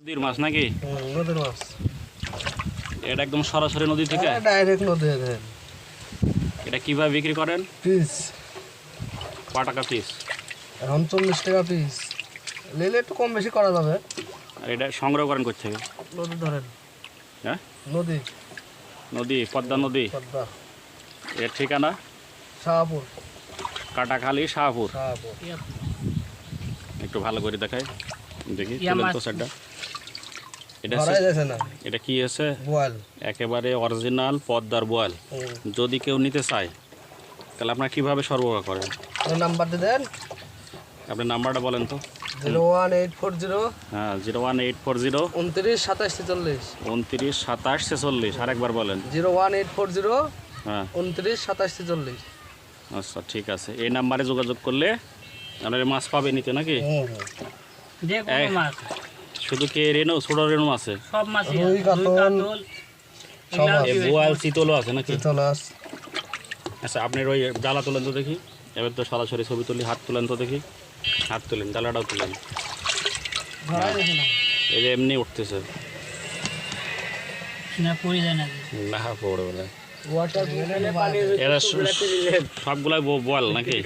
নদীর মাছ নাকি? নদীর মাছ। এটা একদম সরাসরি নদী থেকে? ডাইরেক্ট নদী এটা কীভাবে বিক্রি করেন? পিস। ক টাকা পিস? এখন চল্লিশ টাকা পিস। নিলে একটু কম বেশি করা যাবে। আর এটা সংগ্রহ করেন কোথা থেকে? নদী ধরেন। হ্যাঁ? নদী। নদী পদ্মা নদী? পদ্মা। এর ঠিকানা? শাহপুর। কাটাখালী শাহপুর। শাহপুর। একটু ভালো করে দেখাই। দেখি তো স্যারটা এটা এটা কি আছে? বোয়াল। একেবারে অরিজিনাল পদ্মার বোয়াল। যদি কেউ নিতে চায় তাহলে আপনারা কীভাবে সরবরাহ করেন? নাম্বারটা দেন। আপনার নাম্বারটা বলেন তো। Zero one eight four zero. হ্যাঁ zero one eight four zero. উনত্রিশ সাতাশ ছেচল্লিশ। উনত্রিশ সাতাশ ছেচল্লিশ। আরেকবার বলেন। Zero one eight four zero. হ্যাঁ। উনত্রিশ সাতাশ ছেচল্লিশ। আচ্ছা ঠিক আছে। এই নাম্বারে যোগাযোগ করলে আপনার মাছ পাবে নিতে নাকি? যে মাছ। শুধু কি রেনু ছোট রেনু আছে? সব মাছই রুই, কাতল, সব আছে। বোয়াল চিতলও আছে নাকি? চিতলাস আচ্ছা আপনার ওই জ্বালা তোলেন তো দেখি। এবার তো সরাসরি ছবি তুলি হাত তুলেন তো দেখি। হাত তুলেন জ্বালাটাও তুলেন। এই যে এমনি উঠতেছে। না পড়ে যায় না। না পড়ে বলে ওয়াটার এরা স- সবগুলাই বোয়াল নাকি?